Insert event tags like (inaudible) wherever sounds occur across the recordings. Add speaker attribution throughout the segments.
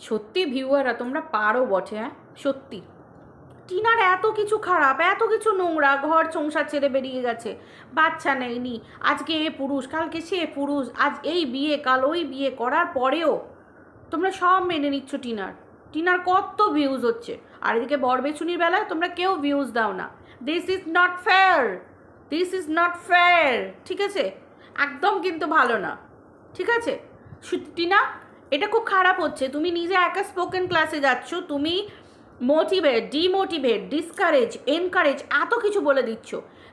Speaker 1: সত্যি ভিউয়াররা, তোমরা পারো বটে হ্যাঁ সত্যি। টিনার এত কিছু খারাপ, এত কিছু নোংরা, ঘর সংসার ছেড়ে বেরিয়ে গেছে। বাচ্চা নেয়নি, আজকে এ পুরুষ, কালকে সে পুরুষ, আজ এই বিয়ে, কাল ওই বিয়ে করার পরেও তোমরা সব মেনে নিচ্ছ টিনার। টিনার কত ভিউজ হচ্ছে। আর এদিকে বরবেচুনির বেলায় তোমরা কেউ ভিউজ দাও না। This is not fair this is not fair ঠিক আছে? একদম কিন্তু ভালো না। ঠিক আছে? টিনা এটা খুব খারাপ হচ্ছে। তুমি নিজে একা স্পোকেন ক্লাসে যাচ্ছ, তুমি মোটিভেট ডিমোটিভেট ডিসকারেজ এনকারেজ এত কিছু বলে দিচ্ছ।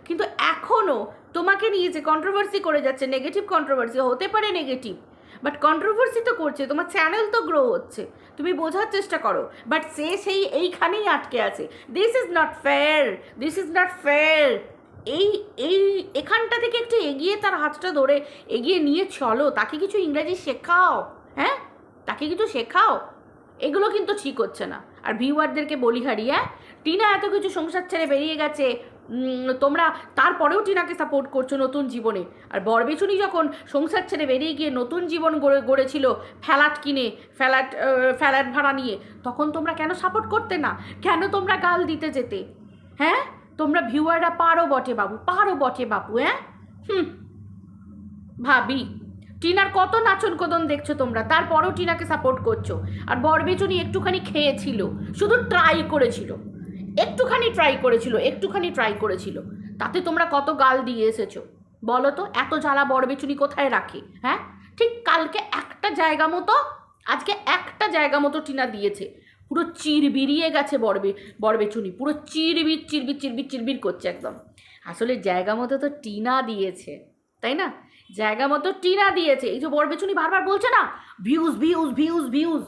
Speaker 1: কিন্তু এখনও তোমাকে নিয়ে যে কন্ট্রোভার্সি করে যাচ্ছে নেগেটিভ কন্ট্রোভার্সি হতে পারে নেগেটিভ বাট কন্ট্রোভার্সি তো করছে, তোমার চ্যানেল তো গ্রো হচ্ছে, তুমি বোঝার চেষ্টা করো বাট সে সেই এইখানেই আটকে আছে। This is not fair this is not fair এই এই, এখানটা থেকে একটু এগিয়ে তার হাতটা ধরে, এগিয়ে নিয়ে চলো, তাকে কিছু ইংরাজি শেখাও হ্যাঁ? তাকে কিছু শেখাও? এগুলো কিন্তু ঠিক হচ্ছে না। আর ভিউয়ারদেরকে বলি হারি হ্যাঁ টিনা এত কিছু সংসার ছেড়ে বেরিয়ে গেছে তোমরা তারপরেও টিনাকে সাপোর্ট করছ নতুন জীবনে। আর বরবেচুনি যখন সংসার ছেড়ে বেরিয়ে গিয়ে নতুন জীবন গড়ে, গড়েছিল ফ্ল্যাট কিনে, ফ্ল্যাট ফ্ল্যাট ভাড়া নিয়ে, তখন তোমরা কেন সাপোর্ট করতে না? কেন তোমরা গাল দিতে যেতে? হ্যাঁ? তোমরা ভিউয়াররা পারো বটে বাবু, পারো বটে বাবু হ্যাঁ? হুম। ভাবি। টিনার কত নাচন কদন দেখছ তোমরা? তারপরও টিনাকে সাপোর্ট করছ। আর বরবেচুনি একটুখানি খেয়েছিল, শুধু ট্রাই করেছিল। একটুখানি ট্রাই করেছিল, একটুখানি ট্রাই করেছিল। তাতে তোমরা কত গাল দিয়ে এসেছ? বলো তো, এত জ্বালা বরবেচুনি কোথায় রাখে? হ্যাঁ? ঠিক কালকে একটা জায়গা মতো, আজকে একটা জায়গা মতো টিনা দিয়েছে। পুরো চিরবিরিয়ে গেছে বরবে, বরবেচুনি। পুরো চিরবির চিরবির চিরবির চিরবির করছে একদম। আসলে জায়গা মতো তো টিনা দিয়েছে, তাই না? জায়গা মতো টিনা দিয়েছে। এই যে বরবেচুনি বারবার বলছে না ভিউজ ভিউজ ভিউজ ভিউজ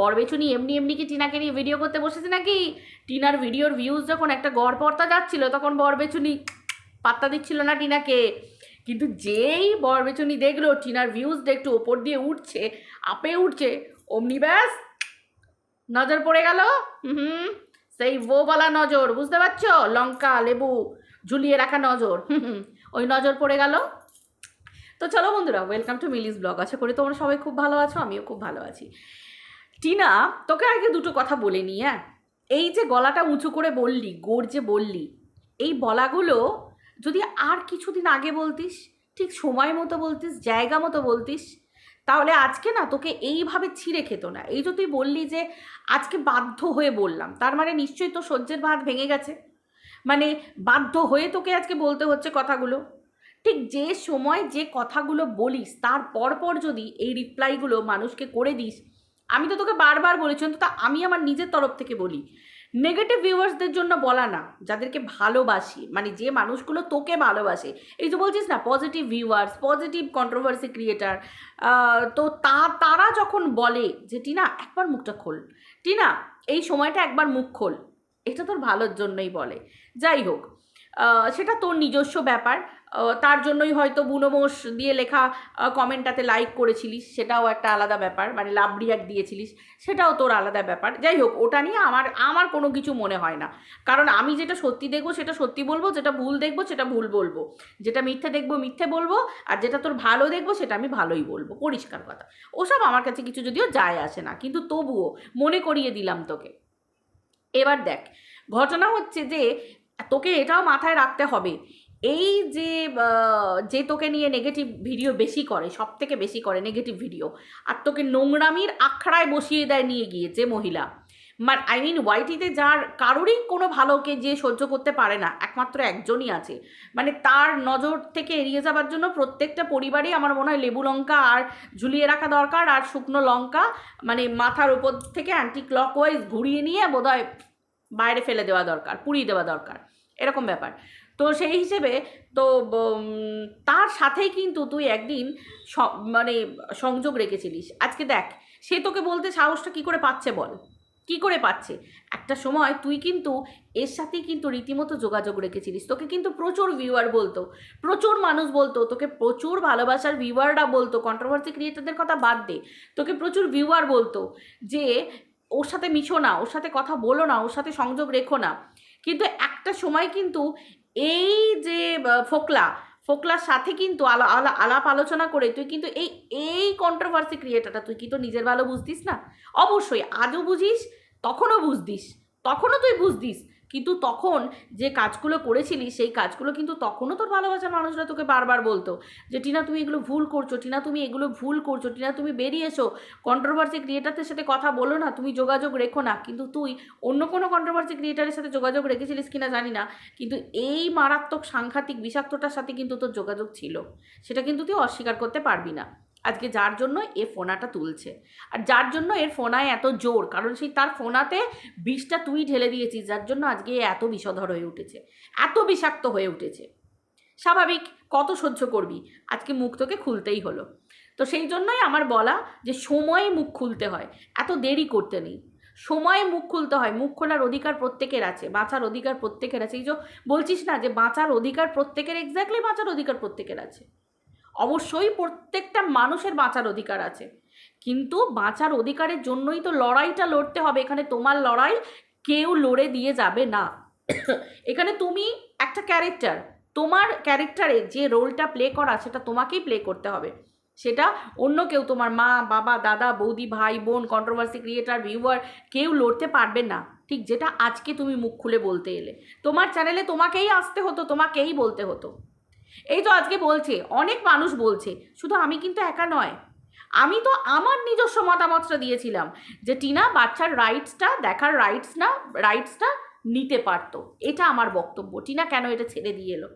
Speaker 1: বরবেচুনি এমনি এমনি কি টিনাকে নিয়ে ভিডিও করতে বসেছে নাকি? টিনার ভিডিওর ভিউজ যখন একটা গড় পর্তা যাচ্ছিল, তখন বরবেচুনি পাত্তা দিচ্ছিল না টিনাকে। কিন্তু যেই বরবেচুনি দেখল, টিনার ভিউজটা একটু ওপর দিয়ে উঠছে, আপে উঠছে, অমনি ব্যাস, নজর পড়ে গেল। হুম সেই ওবালা নজর, বুঝতে পারছ? লঙ্কা, লেবু ঝুলিয়ে রাখা নজর। হুম ওই নজর পড়ে গেল। তো চলো বন্ধুরা ওয়েলকাম টু মিলিস ব্লগ আশা করি তোমরা সবাই খুব ভালো আছো, আমিও খুব ভালো আছি। টিনা, তোকে আগে দুটো কথা বলে নি হ্যাঁ? এই যে গলাটা উঁচু করে বললি গোর যে বললি, এই বলাগুলো যদি আর কিছুদিন আগে বলতিস, ঠিক সময় মতো বলতিস, জায়গা মতো বলতিস, তাহলে আজকে না তোকে এইভাবে ছিঁড়ে খেত না। এই যে তুই বললি যে, আজকে বাধ্য হয়ে বললাম, তার মানে নিশ্চয়ই তো সহ্যের ভাত ভেঙে গেছে। মানে বাধ্য হয়ে তোকে আজকে বলতে হচ্ছে কথাগুলো। ঠিক যে সময় যে কথাগুলো বলিস, তার পর পর যদি এই রিপ্লাইগুলো মানুষকে করে দিস, আমি তো তোকে বারবার বলেছি, অন্তত আমি আমার নিজের তরফ থেকে বলি। নেগেটিভ ভিউয়ার্সদের জন্য বলা না, যাদেরকে ভালোবাসি মানে যে মানুষগুলো তোকে ভালোবাসে। এই যে বলছিস না positive viewers positive controversy creator তো তা, তারা যখন বলে যে, টিনা, একবার মুখটা খোল। টিনা, এই সময়টা একবার মুখ খোল। এটা তোর ভালোর জন্যই বলে। যাই হোক সেটা তোর নিজস্ব ব্যাপার। তার জন্যই হয়তো বুনোমোষ দিয়ে লেখা কমেন্টটাতে লাইক করেছিলিস, সেটাও একটা আলাদা ব্যাপার মানে লাভ রিয়াক্ট দিয়েছিলিস, সেটাও তোর আলাদা ব্যাপার। যাই হোক, ওটা নিয়ে আমার আমার কোনো কিছু মনে হয় না। কারণ আমি যেটা সত্যি দেখব, সেটা সত্যি বলব, যেটা ভুল দেখব, সেটা ভুল বলব। যেটা মিথ্যে দেখব, মিথ্যে বলব, আর যেটা তোর ভালো দেখব, সেটা আমি ভালোই বলব। পরিষ্কার কথা। ওসব আমার কাছে কিছু যদিও যায় আসে না, কিন্তু তবুও মনে করিয়ে দিলাম তোকে। এবার দেখ, ঘটনা হচ্ছে যে তোকে এটাও মাথায় রাখতে হবে, এই যে যে তোকে নিয়ে নেগেটিভ ভিডিও বেশি করে সব থেকে বেশি করে নেগেটিভ ভিডিও আর তোকে নোংরামির আখড়ায় বসিয়ে দেয় নিয়ে গিয়ে যে মহিলা মানে আই মিন ওয়াইটিতে যার কারোরই কোনো ভালোকে যে সহ্য করতে পারে না, একমাত্র একজনই আছে মানে তার নজর থেকে এড়িয়ে যাবার জন্য প্রত্যেকটা পরিবারই আমার মনে হয় লেবু লঙ্কা আর ঝুলিয়ে রাখা দরকার, আর শুকনো লঙ্কা মানে মাথার উপর থেকে অ্যান্টি ক্লক ক্লকওয়াইজ ঘুরিয়ে নিয়ে বোধহয় বাইরে ফেলে দেওয়া দরকার, পুড়িয়ে দেওয়া দরকার, এরকম ব্যাপার। তো সেই হিসেবে তো তার সাথেই কিন্তু তুই একদিন মানে সংযোগ রেখেছিলিস। আজকে দেখ, সে তোকে বলতে সাহসটা কি করে পাচ্ছে বল? কি করে পাচ্ছে? একটা সময় তুই কিন্তু এর সাথেই কিন্তু রীতিমতো যোগাযোগ রেখেছিলিস। তোকে কিন্তু প্রচুর ভিউয়ার বলতো, প্রচুর মানুষ বলতো, তোকে প্রচুর ভালোবাসার ভিউয়াররা বলতো কন্ট্রোভার্সি ক্রিয়েটারদের কথা বাদ দে, তোকে প্রচুর ভিউয়ার বলতো যে ওর সাথে মিশো না, ওর সাথে কথা বলো না, ওর সাথে সংযোগ রেখো না। কিন্তু একটা সময় কিন্তু এই যে ফোকলা, ফোকলার সাথে কিন্তু আলা আলা, আলাপ আলোচনা করে তুই কিন্তু এই এই কন্ট্রোভার্সি ক্রিয়েটারটা তুই কিন্তু নিজের ভালো বুঝতিস না? অবশ্যই, আজও বুঝিস, তখনও বুঝতিস, তখনও তুই বুঝদিস কিন্তু তখন যে কাজগুলো করেছিলি, সেই কাজগুলো কিন্তু তখনও তোর ভালোবাসার মানুষরা তোকে বারবার বলতো যে, টিনা, তুমি এগুলো ভুল করছ, টিনা, তুমি এগুলো ভুল করছ, টিনা, তুমি বেরিয়ে এসো। কন্ট্রোভার্সি ক্রিয়েটারদের সাথে কথা বলো না, তুমি যোগাযোগ রেখো না। কিন্তু তুই অন্য কোনো কন্ট্রোভার্সি ক্রিয়েটারের সাথে যোগাযোগ রেখেছিলিস কিনা জানি না, কিন্তু এই মারাত্মক সাংঘাতিক বিষাক্তটার সাথে কিন্তু তোর যোগাযোগ ছিল। সেটা কিন্তু তুই অস্বীকার করতে পারবি না। আজকে যার জন্য এ ফোনাটা তুলছে। আর যার জন্য এর ফোনায় এত জোর, কারণ সেই তার ফোনাতে বিষটা তুই ঢেলে দিয়েছিস, যার জন্য আজকে এ এত বিষধর হয়ে উঠেছে, এত বিষাক্ত হয়ে উঠেছে। স্বাভাবিক, কত সহ্য করবি? আজকে মুখ তোকে খুলতেই হলো। তো সেই জন্যই আমার বলা যে সময়ে মুখ খুলতে হয়, এত দেরি করতে নেই। সময়ে মুখ খুলতে হয়, মুখ খোলার অধিকার প্রত্যেকের আছে, বাঁচার অধিকার প্রত্যেকের আছে। এই যে বলছিস না যে বাঁচার অধিকার প্রত্যেকের এক্স্যাক্টলি বাঁচার অধিকার প্রত্যেকের আছে। অবশ্যই প্রত্যেকটা মানুষের বাঁচার অধিকার আছে। কিন্তু বাঁচার অধিকারের জন্যই তো লড়াইটা লড়তে হবে। এখানে তোমার লড়াই কেউ লড়ে দিয়ে যাবে না। (coughs) এখানে তুমি একটা ক্যারেক্টার তোমার ক্যারেক্টারে যে রোলটা প্লে করা সেটা তোমাকেই প্লে করতে হবে। সেটা অন্য কেউ, তোমার মা, বাবা, দাদা, বৌদি, ভাই, বোন কন্ট্রোভার্সি ক্রিয়েটার ভিউয়ার কেউ লড়তে পারবে না। ঠিক যেটা আজকে তুমি মুখ খুলে বলতে এলে। তোমার চ্যানেলে তোমাকেই আসতে হতো, তোমাকেই বলতে হতো। এই তো আজকে বলছে, অনেক মানুষ বলছে, শুধু আমি কিন্তু একা নয়। আমি তো আমার নিজস্ব মতামতটা দিয়েছিলাম যে টিনা বাচ্চার রাইটসটা দেখার রাইটস না রাইটসটা নিতে পারতো। এটা আমার বক্তব্য। টিনা কেন এটা ছেড়ে দিয়ে এলো?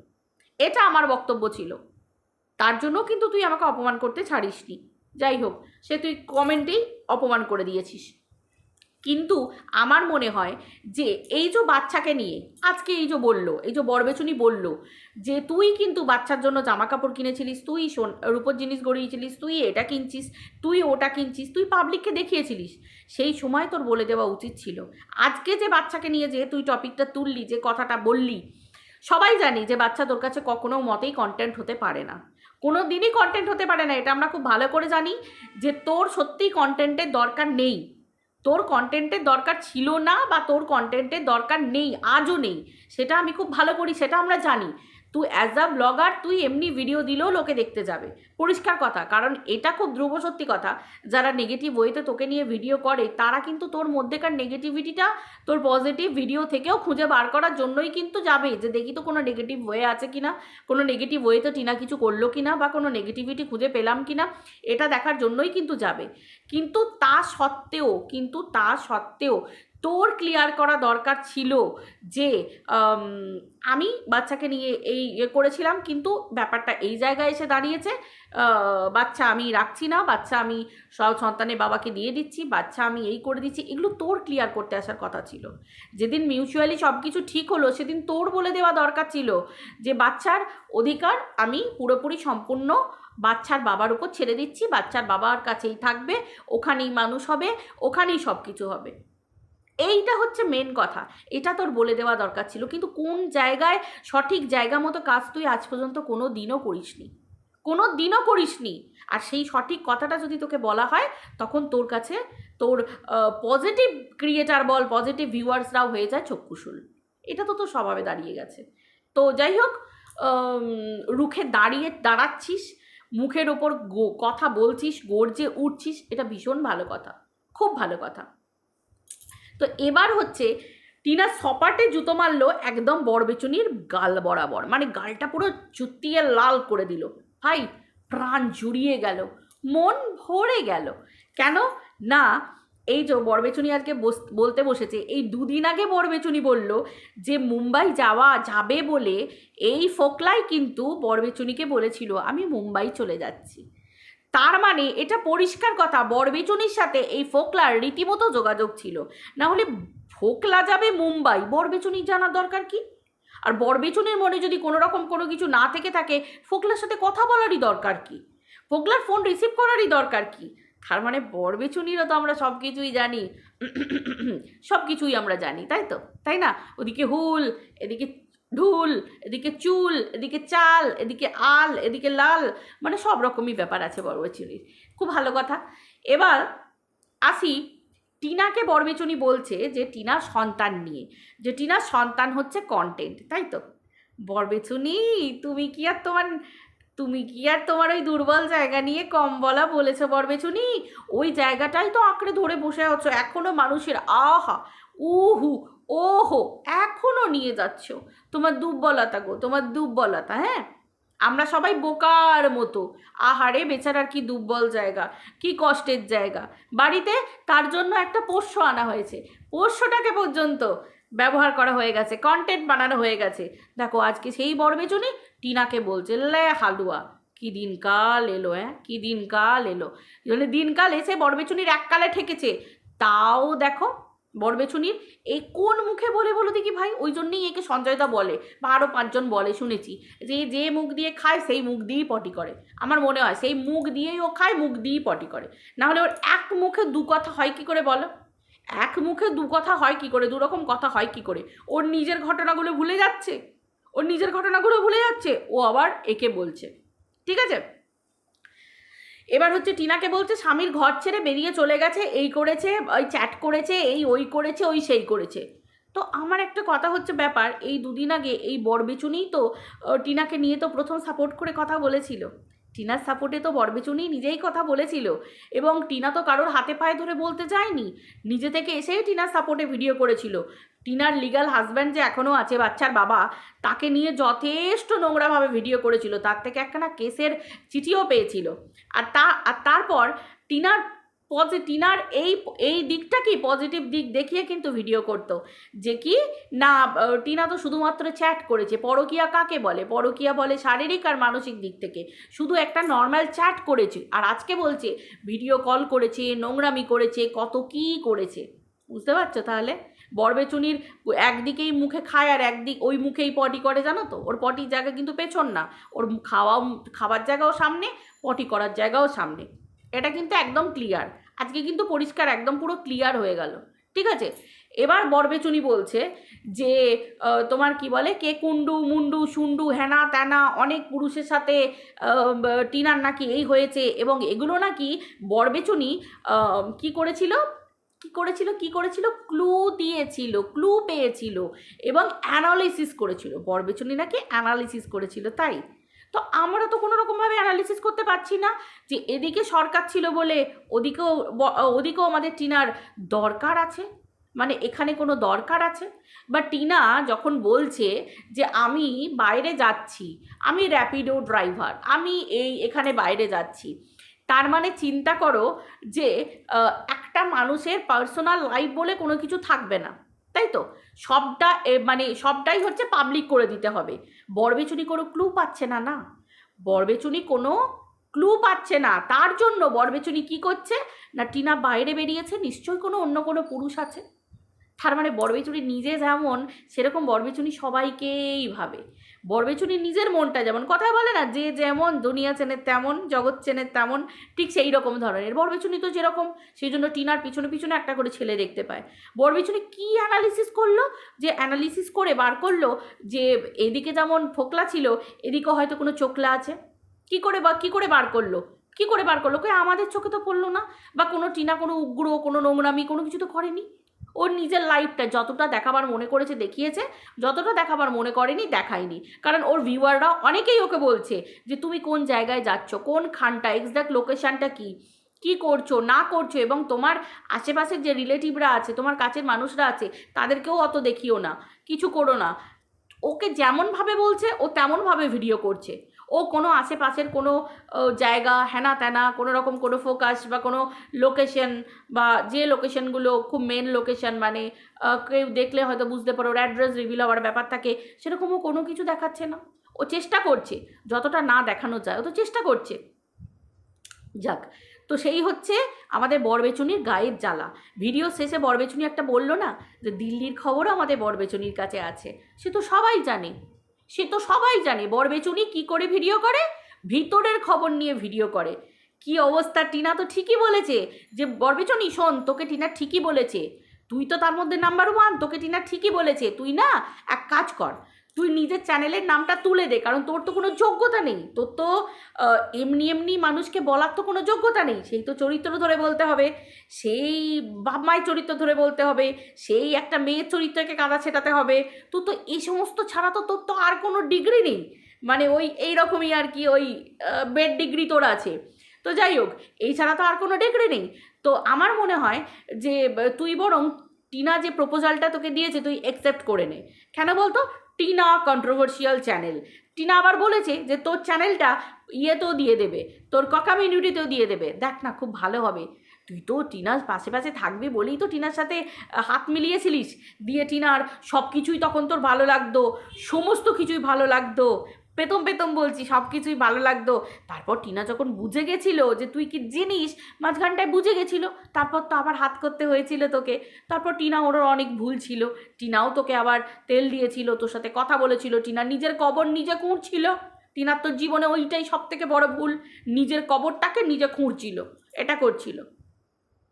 Speaker 1: এটা আমার বক্তব্য ছিল। তার জন্য কিন্তু তুই আমাকে অপমান করতে ছাড়িসনি। যাই হোক, সে তুই কমেন্টেই অপমান করে দিয়েছিস। কিন্তু আমার মনে হয় যে এই যে বাচ্চাকে নিয়ে, আজকে এই যে বলল, এই যে বরবেচুনি বলল যে তুই কিন্তু বাচ্চার জন্য জামা কাপড় কিনেছিলিস, তুই সোন, রূপোর জিনিস গড়িয়েছিলিস, তুই এটা কিনছিস, তুই ওটা কিনছিস, তুই পাবলিককে দেখিয়েছিলিস। সেই সময় তোর বলে দেওয়া উচিত ছিল। আজকে যে বাচ্চাকে নিয়ে যে তুই টপিকটা তুললি, যে কথাটা বললি, সবাই জানি যে বাচ্চা তোর কাছে কখনো মতেই কন্টেন্ট হতে পারে না। কোনো দিনই কন্টেন্ট হতে পারে না, এটা আমরা খুব ভালো করে জানি যে তোর সত্যিই কন্টেন্টের দরকার নেই। তোর কন্টেন্টের দরকার ছিল না বা তোর কন্টেন্টের দরকার নেই, আজও নেই। সেটা আমি খুব ভালো করি, সেটা আমরা জানি। তুই অ্যাজ আ ব্লগার তুই এমনি ভিডিও দিলেও লোকে দেখতে যাবে। পরিষ্কার কথা, কারণ এটা খুব ধ্রুব সত্যি কথা। যারা নেগেটিভ ওয়েতে তোকে নিয়ে ভিডিও করে, তারা কিন্তু তোর মধ্যেকার নেগেটিভিটিটা তোর পজিটিভ ভিডিও থেকেও খুঁজে বার করার জন্যই কিন্তু যাবে। যে দেখি তো কোনো নেগেটিভ ওয়ে আছে কিনা, কোনো নেগেটিভ ওয়েতে টিনা কিছু করল কিনা, বা কোনো নেগেটিভিটি খুঁজে পেলাম কিনা, এটা দেখার জন্যই কিন্তু যাবে। কিন্তু তা সত্ত্বেও, কিন্তু তা সত্ত্বেও তোর ক্লিয়ার করা দরকার ছিল যে আমি বাচ্চাকে নিয়ে এই ইয়ে করেছিলাম, কিন্তু ব্যাপারটা এই জায়গায় এসে দাঁড়িয়েছে বাচ্চা আমি রাখছি না, বাচ্চা আমি সব সন্তানের বাবাকে দিয়ে দিচ্ছি, বাচ্চা আমি এই করে দিচ্ছি, এগুলো তোর ক্লিয়ার করতে আসার কথা ছিল। যেদিন মিউচুয়ালি সব কিছু ঠিক হলো, সেদিন তোর বলে দেওয়া দরকার ছিল যে, বাচ্চার অধিকার আমি পুরোপুরি সম্পূর্ণ বাচ্চার বাবার উপর ছেড়ে দিচ্ছি, বাচ্চার বাবার কাছেই থাকবে, ওখানেই মানুষ হবে, ওখানেই সব কিছু হবে। এইটা হচ্ছে মেন কথা। এটা তোর বলে দেওয়া দরকার ছিল। কিন্তু কোন জায়গায় সঠিক জায়গা মতো কাজ তুই আজ পর্যন্ত কোনো দিনও করিসনি। কোনো দিনও করিসনি। আর সেই সঠিক কথাটা যদি তোকে বলা হয়, তখন তোর কাছে তোর পজিটিভ ক্রিয়েটার বল পজিটিভ ভিউয়ার্সরাও হয়ে যায় চক্ষুশুল। এটা তো তোর স্বভাবে দাঁড়িয়ে গেছে। তো যাই হোক রুখে দাঁড়িয়ে দাঁড়াচ্ছিস, মুখের ওপর কথা বলছিস, গর্জে উঠছিস, এটা ভীষণ ভালো কথা। খুব ভালো কথা। তো এবার হচ্ছে টিনা সপাটে জুতো মারলো একদম বরবেচুনির গাল বরাবর। মানে গালটা পুরো চুতিয়ে লাল করে দিল। ভাই, প্রাণ জুড়িয়ে গেল। মন ভরে গেল। কেন? না, এই যে বরবেচুনি আজকে বলতে বসেছে, এই দুদিন আগে বরবেচুনি বলল যে মুম্বাই যাওয়া যাবে বলে এই ফোকলাই কিন্তু বরবেচুনিকে বলেছিল, আমি মুম্বাই চলে যাচ্ছি। তার মানে এটা পরিষ্কার কথা, বরবেচুনির সাথে এই ফোকলার রীতিমতো যোগাযোগ ছিল। না হলে ফোকলা যাবে মুম্বাই বরবেচুনির জানার দরকার কি? আর বরবেচুনির মনে যদি কোনো রকম কোনো কিছু না থেকে থাকে, ফোকলার সাথে কথা বলারই দরকার কি? ফোকলার ফোন রিসিভ করারই দরকার কি? তার মানে বরবেচুনিরও তো আমরা সব কিছুই জানি সব কিছুই আমরা জানি, তাই তো? তাই না? ওদিকে হুল, এদিকে ঢুল, এদিকে চুল, এদিকে চাল, এদিকে আল, এদিকে লাল মানে সব রকমই ব্যাপার আছে বরবেচুনির খুব ভালো কথা। এবার আসি টিনাকে বরবেচুনি বলছে যে টিনার সন্তান নিয়ে, যে টিনার সন্তান হচ্ছে কন্টেন্ট তাই তো? বরবেচুনি তুমি কি আর তোমার, তুমি কি আর তোমার ওই দুর্বল জায়গা নিয়ে কম বলা বলেছ বরবেচুনি ওই জায়গাটাই তো আঁকড়ে ধরে বসে আছো, এখনও মানুষের আহা, উহু ওহো এখনও নিয়ে যাচ্ছ। তোমার দুর্বলতা গো, তোমার দুর্বলতা হ্যাঁ? আমরা সবাই বোকার মতো। আহারে, বেচারার কি দুর্বল জায়গা, কি কষ্টের জায়গা। বাড়িতে তার জন্য একটা পোষ্য আনা হয়েছে। পোষ্যটাকে পর্যন্ত ব্যবহার করা হয়ে গেছে কন্টেন্ট বানানো হয়ে গেছে। দেখো, আজকে সেই বড়বেচুনি টিনাকে বলছে, লে হালুয়া, কি দিনকাল এলো হ্যাঁ? কি দিনকাল এলো? দিনকাল এসে বড়বেচুনির এককালে ঠেকেছে। তাও দেখো বড়বেচুনির এই কোন মুখে বলে বলো দেখি ভাই? ওই জন্যেই একে সঞ্জয়দা বলে, বা আরও পাঁচজন বলে, শুনেছি। যে যে মুখ দিয়ে খায়, সেই মুখ দিয়েই পটি করে। আমার মনে হয় সেই মুখ দিয়েই ও খায়, মুখ দিয়েই পটি করে। না হলে ওর এক মুখে দু কথা হয় কি করে বলো? এক মুখে দু কথা হয় কি করে? দু রকম কথা হয় কি করে? ওর নিজের ঘটনাগুলো ভুলে যাচ্ছে? ওর নিজের ঘটনাগুলো ভুলে যাচ্ছে? ও আবার একে বলছে। ঠিক আছে? এবার হচ্ছে টিনাকে বলছে, স্বামীর ঘর ছেড়ে বেরিয়ে চলে গেছে, এই করেছে, ওই চ্যাট করেছে, এই ওই করেছে, ওই সেই করেছে। তো আমার একটা কথা হচ্ছে ব্যাপার, এই দুদিন আগে এই বরবেচুনিই তো টিনাকে নিয়ে তো প্রথম সাপোর্ট করে কথা বলেছিল। টিনার সাপোর্টে তো বরবেচুনি নিজেই কথা বলেছিল। এবং টিনা তো কারোর হাতে পায়ে ধরে বলতে যায়নি। নিজে থেকে এসেই টিনার সাপোর্টে ভিডিও করেছিল। টিনার লিগাল হাজব্যান্ড যে এখনও আছে, বাচ্চার বাবা, তাকে নিয়ে যথেষ্ট নোংরাভাবে ভিডিও করেছিল। তার থেকে একখানা কেসের চিঠিও পেয়েছিল। আর তা, আর তারপর টিনার পজে টিনার এই এই দিকটাকেই পজিটিভ দিক দেখিয়ে কিন্তু ভিডিও করতো? যে কি, না, টিনা তো শুধুমাত্র চ্যাট করেছে। পরকিয়া কাকে বলে? পরকিয়া বলে শারীরিক আর মানসিক দিক থেকে। শুধু একটা নর্মাল চ্যাট করেছে। আর আজকে বলছে ভিডিও কল করেছে, নোংরামি করেছে, কত কি করেছে। বুঝতে পারছ তাহলে? বরবেচুনির একদিকেই মুখে খায় আর একদিক, ওই মুখেই পটি করে, জানো তো? ওর পটির জায়গা কিন্তু পেছন না। ওর খাওয়া খাবার জায়গাও সামনে পটি করার জায়গাও সামনে। এটা কিন্তু একদম ক্লিয়ার আজকে কিন্তু পরিষ্কার, একদম পুরো ক্লিয়ার হয়ে গেল। ঠিক আছে? এবার বরবেচুনি বলছে যে তোমার কি বলে? কে কুন্ডু মুন্ডু সুন্ডু হ্যানা ত্যানা, অনেক পুরুষের সাথে টিনার নাকি এই হয়েছে এবং এগুলো নাকি বরবেচুনি কি করেছিল? কি করেছিল? কি করেছিল? ক্লু দিয়েছিল ক্লু পেয়েছিল এবং অ্যানালিসিস করেছিল। বরবেচুনি নাকি অ্যানালিসিস করেছিল, তাই? তো আমরা তো কোনো রকমভাবে অ্যানালিসিস করতে পারছি না যে এদিকে সরকার ছিল বলে ওদিকেও ওদিকেও আমাদের টিনার দরকার আছে মানে এখানে কোনো দরকার আছে? বা টিনা যখন বলছে যে আমি বাইরে যাচ্ছি, আমি র্যাপিডো ড্রাইভার আমি এই এখানে বাইরে যাচ্ছি, তার মানে চিন্তা করো যে একটা মানুষের পার্সোনাল লাইফ বলে কোনো কিছু থাকবে না। তাই তো সবটা মানে সবটাই হচ্ছে পাবলিক করে দিতে হবে। বরবেচুনি কোনো ক্লু পাচ্ছে না না? বরবেচুনি কোনো ক্লু পাচ্ছে না। তার জন্য বরবেচুনি কি করছে? না, টিনা বাইরে বেরিয়েছে, নিশ্চয়ই কোনো অন্য কোনো পুরুষ আছে। তার মানে বরবেচুনি নিজে যেমন, সেরকম বরবেচুনি সবাইকেই ভাবে। বরবেচুনি নিজের মনটা যেমন, কথায় বলে না, যে যেমন দুনিয়া চেনে তেমন, জগৎ চেনে তেমন, ঠিক সেই রকম ধরনের। বরবেচুনি তো যেরকম, সেই জন্য টিনার পিছনে পিছনে একটা করে ছেলে দেখতে পায়। বরবেচুনি কি অ্যানালিসিস করল? যে অ্যানালিসিস করে বার করল যে এদিকে যেমন ফোকলা ছিল এদিকে হয়তো কোনো চোখলা আছে। কি করে বা, কী করে বার করল? কি করে বার করল? কই, আমাদের চোখে তো পড়ল না। বা কোনো টিনা কোনো উগ্র, কোনো নোংরামি, কোনো কিছু তো করেনি। ওর নিজের লাইফটা যতটা দেখাবার মনে করেছে দেখিয়েছে, যতটা দেখাবার মনে করেনি দেখায়নি। কারণ ওর ভিউয়াররা অনেকেই ওকে বলছে যে, তুমি কোন জায়গায় যাচ্ছ? কোন খানটা? এক্সাক্ট লোকেশানটা কি? কি করছ? না করছ? এবং তোমার আশেপাশের যে রিলেটিভরা আছে, তোমার কাছের মানুষরা আছে, তাদেরকেও অত দেখিও না। কিছু করো না। ওকে যেমনভাবে বলছে, ও তেমনভাবে ভিডিও করছে। ও কোনো আশেপাশের কোনো জায়গা হ্যানা ত্যানা কোনো রকম কোনো ফোকাস বা কোনো লোকেশন বা যে লোকেশনগুলো খুব মেন লোকেশন মানে কেউ দেখলে হয়তো বুঝতে পারো ওর অ্যাড্রেস রিভিল হওয়ার ব্যাপার থাকে সেরকমও কোনো কিছু দেখাচ্ছে না। ও চেষ্টা করছে, যতটা না দেখানো যায় ও তো চেষ্টা করছে। যাক, তো সেই হচ্ছে আমাদের বরবেচুনির গায়ের জ্বালা। ভিডিও শেষে বরবেচুনি একটা বলল না যে, দিল্লির খবরও আমাদের বরবেচুনির কাছে আছে। সে তো সবাই জানে। সে তো সবাই জানে, বরবেচুনি কি করে ভিডিও করে? ভিতরের খবর নিয়ে ভিডিও করে। কি অবস্থা, টিনা তো ঠিকই বলেছে যে, বরবেচুনি, শোন, তোকে টিনা ঠিকই বলেছে। তুই তো তার মধ্যে নাম্বার ওয়ান তোকে টিনা ঠিকই বলেছে। তুই না, এক কাজ কর তুই নিজের চ্যানেলের নামটা তুলে দে, কারণ তোর তো কোনো যোগ্যতা নেই। তোর তো এমনি এমনি মানুষকে বলার তো কোনো যোগ্যতা নেই। সেই তো চরিত্র ধরে বলতে হবে, সেই বাপমায় চরিত্র ধরে বলতে হবে, সেই একটা মেয়ের চরিত্রকে কাদা ছেটাতে হবে। তো তো এই সমস্ত ছাড়া তো তোর তো আর কোনো ডিগ্রি নেই। মানে ওই এই রকমই আর কি ওই বেড ডিগ্রি তোর আছে। তো যাই হোক, এই ছাড়া তো আর কোনো ডিগ্রি নেই। তো আমার মনে হয় যে তুই বরং টিনা যে প্রপোজালটা তোকে দিয়েছে, তুই অ্যাকসেপ্ট করে নে। কেন বলতো? টিনা কন্ট্রোভার্সিয়াল চ্যানেল টিনা আবার বলেছে যে, তোর চ্যানেলটা ইয়েতেও দিয়ে দেবে, তোর ককা মিনিটিতেও দিয়ে দেবে। দেখ না, খুব ভালো হবে। তুই তো টিনার পাশে পাশে থাকবি বলেই তো টিনার সাথে হাত মিলিয়েছিলিস। দিয়ে টিনার সব কিছুই তখন তোর ভালো লাগতো, সমস্ত কিছুই ভালো লাগতো। পেতম পেতম বলছি সব কিছুই ভালো লাগতো। তারপর টিনা যখন বুঝে গেছিল যে তুই কি জিনিস, মাঝখানটায় বুঝে গেছিল, তারপর তো আবার হাত করতে হয়েছিল তোকে। তারপর টিনা ওর অনেক ভুল ছিল। টিনাও তোকে আবার তেল দিয়েছিল, তোর সাথে কথা বলেছিল। টিনা নিজের কবর নিজে খুঁড়ছিল। টিনার তোর জীবনে ওইটাই সব থেকে বড় ভুল, নিজের কবরটাকে নিজে খুঁড়ছিল। এটা করছিল।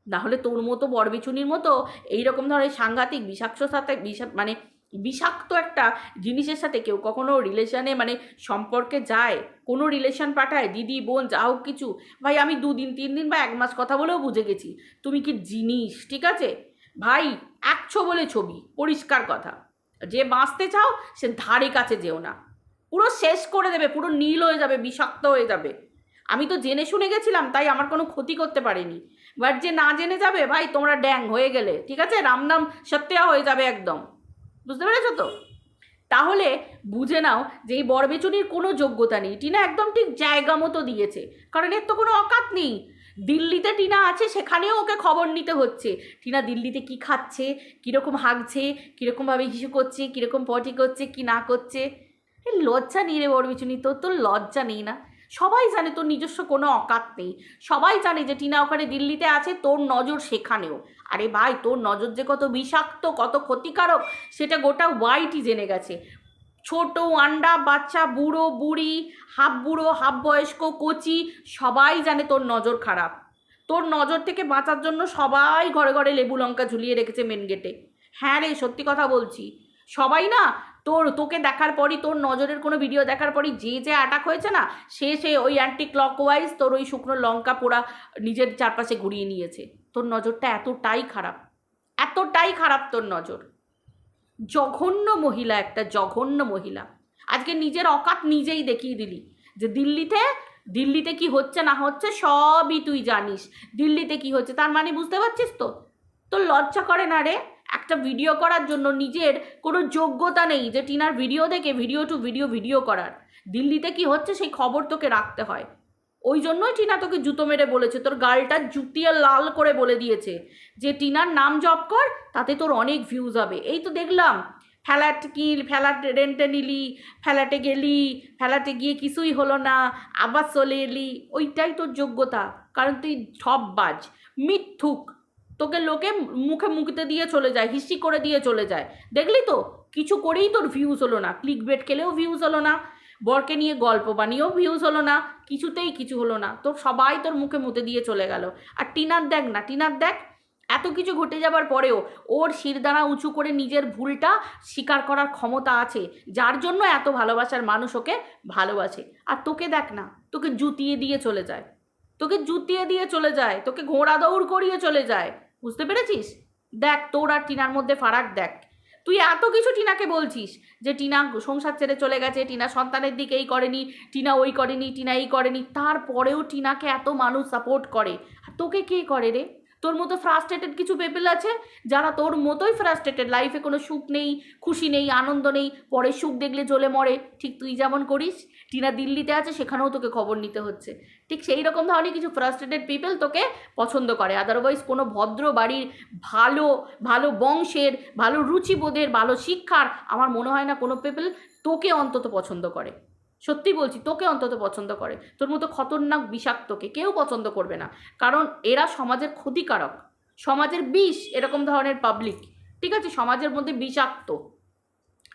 Speaker 1: না হলে তোর মতো বড়বিচুনির মতো এইরকম ধরনের সাংঘাতিক, বিষাক্ত সাথে, বিষা মানে বিষাক্ত একটা জিনিসের সাথে কেউ কখনো রিলেশনে মানে সম্পর্কে যায়, কোনো রিলেশন পাঠায়, দিদি, বোন, যা হোক কিছু, ভাই আমি দুদিন তিন দিন বা এক মাস কথা বলেও বুঝে গেছি, তুমি কি জিনিস, ঠিক আছে? ভাই একছো বলে ছবি, পরিষ্কার কথা। যে বাঁচতে চাও, সে ধারে কাছে যেও না। পুরো শেষ করে দেবে, পুরো নীল হয়ে যাবে, বিষাক্ত হয়ে যাবে। আমি তো জেনে শুনে গেছিলাম, তাই আমার কোনো ক্ষতি করতে পারিনি। বাট যে না জেনে যাবে, ভাই, তোমরা ড্যাং হয়ে গেলে, ঠিক আছে? রাম নাম সত্যা হয়ে যাবে একদম। বুঝতে পেরেছ তো? তাহলে বুঝে নাও যে এই বরবেচুনির কোনো যোগ্যতা নেই। টিনা একদম ঠিক জায়গা মতো দিয়েছে। কারণ এর তো কোনো অকাত নেই। দিল্লিতে টিনা আছে, সেখানেও ওকে খবর নিতে হচ্ছে। টিনা দিল্লিতে কি খাচ্ছে, কীরকম হাগছে, কীরকমভাবে হিসু করছে, কীরকম পটি করছে, কি না করছে? লজ্জা নেই রে বরবেচুনি, তোর তোর লজ্জা নেই না? সবাই জানে তোর নিজস্ব কোনো অকাত নেই। সবাই জানে যে টিনা ওখানে দিল্লিতে আছে, তোর নজর সেখানেও। আরে ভাই, তোর নজর যে কত বিষাক্ত, কত ক্ষতিকারক, সেটা গোটা ওয়াইটি জেনে গেছে। ছোট, আন্ডা, বাচ্চা, বুড়ো, বুড়ি হাফ বুড়ো হাফ বয়স্ক কচি, সবাই জানে তোর নজর খারাপ। তোর নজর থেকে বাঁচার জন্য সবাই ঘরে ঘরে লেবু লঙ্কা ঝুলিয়ে রেখেছে মেন গেটে হ্যাঁ রে, সত্যি কথা বলছি। সবাই না তোর, তোকে দেখার পরই, তোর নজরের কোনো ভিডিও দেখার পরই যে যে অ্যাটাক হয়েছে না, সে সে ওই অ্যান্টি ক্লকওয়াইজ তোর ওই শুকনো লঙ্কা পোড়া নিজের চারপাশে ঘুরিয়ে নিয়েছে। তোর নজরটা এতটাই খারাপ এতটাই খারাপ তোর নজর। জঘন্য মহিলা একটা, জঘন্য মহিলা। আজকে নিজের অকাত নিজেই দেখিয়ে দিলি যে দিল্লিতে দিল্লিতে কি হচ্ছে না হচ্ছে সবই তুই জানিস। দিল্লিতে কি হচ্ছে, তার মানে বুঝতে পারছিস তো? তোর লজ্জা করে না রে? একটা ভিডিও করার জন্য নিজের কোনো যোগ্যতা নেই যে টিনার ভিডিও দেখে ভিডিও টু ভিডিও ভিডিও করার। দিল্লিতে কি হচ্ছে সেই খবর তোকে রাখতে হয়। ওই জন্যই টিনা তোকে জুতো মেরে বলেছে, তোর গালটা জুতিয়ে লাল করে বলে দিয়েছে যে টিনার নাম জপ কর, তাতে তোর অনেক ভিউজ হবে। এই তো দেখলাম, ফ্ল্যাট কি, ফ্ল্যাট রেন্টে নিলি, ফ্ল্যাটে গেলি, ফ্ল্যাটে গিয়ে কিছুই হলো না, আবার চলে এলি, ওইটাই তোর যোগ্যতা। কারণ তুই সব বাজ মিথ্যুক। তোকে লোকে মুখে মুখতে দিয়ে চলে যায় হিস্ট্রি করে দিয়ে চলে যায়। দেখলি তো? কিছু করেই তোর ভিউজ হলো না। ক্লিক বেট খেলেও ভিউজ হলো না। বরকে নিয়ে গল্প বানিয়েও ভিউজ হলো না। কিছুতেই কিছু হলো না। তোর সবাই তোর মুখে মুতে দিয়ে চলে গেল। আর টিনার দেখ না, টিনার দেখ, এত কিছু ঘটে যাবার পরেও ওর শিরদানা উঁচু করে নিজের ভুলটা স্বীকার করার ক্ষমতা আছে। যার জন্য এত ভালোবাসার মানুষ ওকে ভালোবাসে। আর তোকে দেখ না, তোকে জুতিয়ে দিয়ে চলে যায়। তোকে জুতিয়ে দিয়ে চলে যায়। তোকে ঘোড়া দৌড় করিয়ে চলে যায়। বুঝতে পেরেছিস? দেখ, তোর আর টিনার মধ্যে ফারাক দেখ। তুই এত কিছু টিনাকে বলছিস যে টিনা সংসার ছেড়ে চলে গেছে, টিনা সন্তানের দিকে এই করেনি, টিনা ওই করেনি, টিনা এই করেনি, তারপরেও টিনাকে এত মানুষ সাপোর্ট করে। আর তোকে কে করে রে? তোর মতো ফ্রাস্ট্রেটেড কিছু পেপেল আছে যারা তোর মতোই ফ্রাস্ট্রেটেড লাইফে কোনো সুখ নেই, খুশি নেই, আনন্দ নেই পরে সুখ দেখলে জ্বলে মরে। ঠিক তুই যেমন করিস টিনা দিল্লিতে আছে, সেখানেও তোকে খবর নিতে হচ্ছে। ঠিক সেই রকম ধরনের কিছু ফ্রাস্ট্রেটেড পিপল তোকে পছন্দ করে। আদারওয়াইজ কোনো ভদ্র বাড়ির ভালো ভালো বংশের, ভালো রুচিবোধের, ভালো শিক্ষার আমার মনে হয় না কোনো পিপল তোকে অন্তত পছন্দ করে। সত্যি বলছি, তোকে অন্তত পছন্দ করে। তোর মতো খতরনাক বিষাক্তকে কেউ পছন্দ করবে না। কারণ এরা সমাজের ক্ষতিকারক। সমাজের বিষ, এরকম ধরনের পাবলিক ঠিক আছে, সমাজের মধ্যে বিষাক্ত।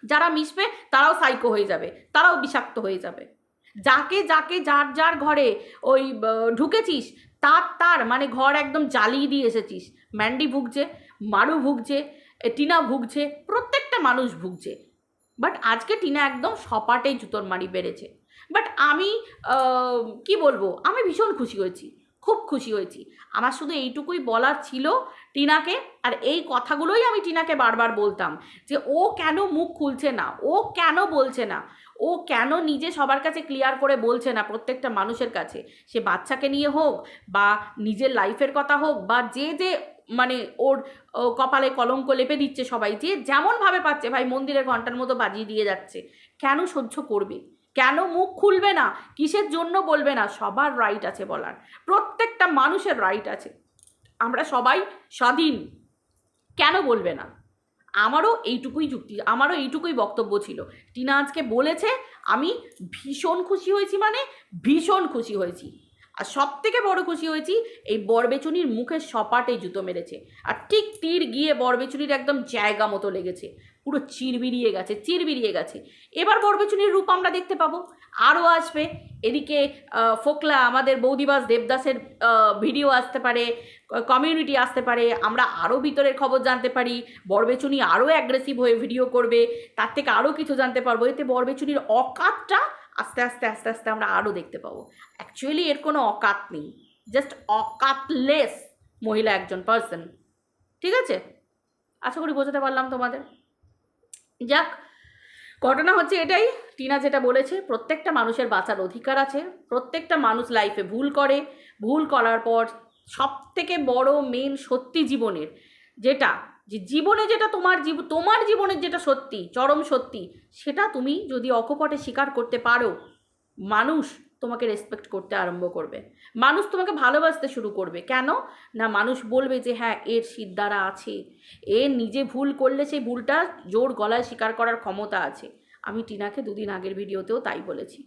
Speaker 1: যারা মিশবে, তারাও সাইকো হয়ে যাবে, তারাও বিষাক্ত হয়ে যাবে। যাকে যাকে, যার যার ঘরে ওই ঢুকেছিস, তার তার মানে ঘর একদম জ্বালিয়ে দিয়ে এসেছিস। ম্যান্ডি ভুগছে, মারু ভুগছে টিনা ভুগছে, প্রত্যেকটা মানুষ ভুগছে। বাট আজকে টিনা একদম সপাটেই জুতোর মারি বেড়েছে বাট আমি কি বলব, আমি ভীষণ খুশি হয়েছি। খুব খুশি হয়েছি। আমার শুধু এইটুকুই বলার ছিল টিনাকে আর এই কথাগুলোই আমি টিনাকে বারবার বলতাম যে ও কেন মুখ খুলছে না, ও কেন বলছে না, ও কেন নিজে সবার কাছে ক্লিয়ার করে বলছে না প্রত্যেকটা মানুষের কাছে। সে বাচ্চাকে নিয়ে হোক বা নিজের লাইফের কথা হোক বা যে যে মানে ওর কপালে কলঙ্ক লেপে দিচ্ছে সবাই, যে যেমনভাবে পাচ্ছে, ভাই মন্দিরের ঘণ্টার মতো বাজিয়ে দিয়ে যাচ্ছে। কেন সহ্য করবে? কেন মুখ খুলবে না? কিসের জন্য বলবে না? সবার রাইট আছে বলার। প্রত্যেকটা মানুষের রাইট আছে। আমরা সবাই স্বাধীন। কেন বলবে না? আমারও এইটুকুই যুক্তি, আমারও এইটুকুই বক্তব্য ছিল। টিনা আজকে বলেছে, আমি ভীষণ খুশি হয়েছি মানে ভীষণ খুশি হয়েছি। আর সব থেকে বড় খুশি হয়েছি, এই বরবেচুনির মুখের সপাটে জুতো মেরেছে। আর ঠিক তীর গিয়ে বরবেচুনির একদম জায়গা মতো লেগেছে। পুরো চিরবিরিয়ে গেছে চিরবিরিয়ে গেছে। এবার বরবেচুনির রূপ আমরা দেখতে পাবো। আরও আসবে, এদিকে ফোকলা, আমাদের বৌদিবাস দেবদাসের ভিডিও আসতে পারে কমিউনিটি আসতে পারে, আমরা আরও ভিতরের খবর জানতে পারি, বরবেচুনি আরও অ্যাগ্রেসিভ হয়ে ভিডিও করবে, তার থেকে আরও কিছু জানতে পারব, এতে বরবেচুনির অকাতটা আস্তে আস্তে আস্তে আস্তে আমরা আরও দেখতে পাবো। অ্যাকচুয়ালি এর কোনো অকাত নেই জাস্ট অকাতলেস মহিলা একজন পার্সন ঠিক আছে? আশা করি বোঝাতে পারলাম তোমাদের। যাক, ঘটনা হচ্ছে এটাই। টিনা যেটা বলেছে, প্রত্যেকটা মানুষের বাঁচার অধিকার আছে, প্রত্যেকটা মানুষ লাইফে ভুল করে। ভুল করার পর সব থেকে বড় মেন সত্যি জীবনের যেটা, যে জীবনে যেটা তোমার জীব, তোমার জীবনের যেটা সত্যি, চরম সত্যি, সেটা তুমি যদি অকপটে স্বীকার করতে পারো, মানুষ তোমাকে রেসপেক্ট করতে আরম্ভ করবে। মানুষ তোমাকে ভালোবাসতে শুরু করবে। কেন? না, মানুষ বলবে যে হ্যাঁ এর সিদ্ধারা আছে। এ নিজে ভুল করলে সেই ভুলটা জোর গলায় স্বীকার করার ক্ষমতা আছে। আমি টিনাকে দুদিন আগের ভিডিওতেও তাই বলেছি।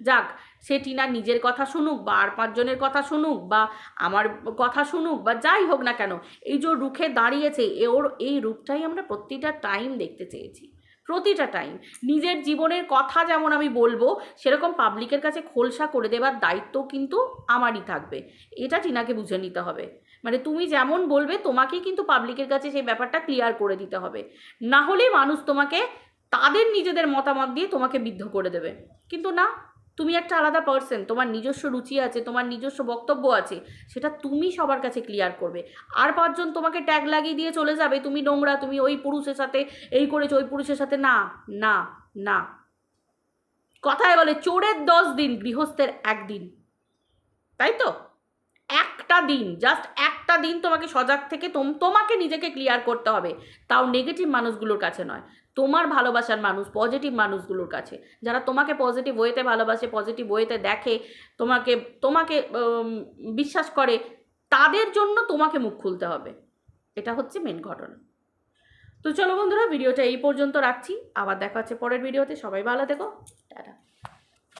Speaker 1: যাক, সে টিনা নিজের কথা শুনুক বা আর পাঁচজনের কথা শুনুক বা আমার কথা শুনুক বা যাই হোক না কেন, এই যে রুখে দাঁড়িয়েছে, এ ওর, এই রূপটাই আমরা প্রতিটা টাইম দেখতে চেয়েছি। প্রতিটা টাইম নিজের জীবনের কথা যেমন আমি বলব, সেরকম পাবলিকের কাছে খোলসা করে দেবার দায়িত্ব কিন্তু আমারই থাকবে। এটা টিনাকে বুঝে নিতে হবে। মানে তুমি যেমন বলবে, তোমাকেই কিন্তু পাবলিকের কাছে সেই ব্যাপারটা ক্লিয়ার করে দিতে হবে। না হলে মানুষ তোমাকে, তাদের নিজেদের মতামত দিয়ে তোমাকে বিদ্ধ করে দেবে। কিন্তু না তুমি একটা আলাদা পার্সন তোমার নিজস্ব রুচি আছে, তোমার নিজস্ব বক্তব্য আছে, সেটা তুমি সবার কাছে ক্লিয়ার করবে। আর পাঁচজন তোমাকে ট্যাগ লাগিয়ে দিয়ে চলে যাবে, তুমি নোংরা, তুমি ওই পুরুষের সাথে এই করেছ, ওই পুরুষের সাথে, না না না। কথায় বলে, চোরের দশ দিন, গৃহস্থের একদিন। তাই তো? একটা দিন জাস্ট একটা দিন তোমাকে সজাগ থেকে তোম- তোমাকে নিজেকে ক্লিয়ার করতে হবে। তাও নেগেটিভ মানুষগুলোর কাছে নয়। তোমার ভালোবাসার মানুষ পজিটিভ মানুষগুলোর কাছে। যারা তোমাকে পজিটিভ ওয়েতে ভালোবাসে পজিটিভ ওয়েতে দেখে, তোমাকে তোমাকে বিশ্বাস করে, তাদের জন্য তোমাকে মুখ খুলতে হবে। এটা হচ্ছে মেন ঘটনা। তো চলো বন্ধুরা, ভিডিওটা এই পর্যন্ত রাখছি। আবার দেখা হচ্ছে পরের ভিডিওতে। সবাই ভালো দেখো টাটা।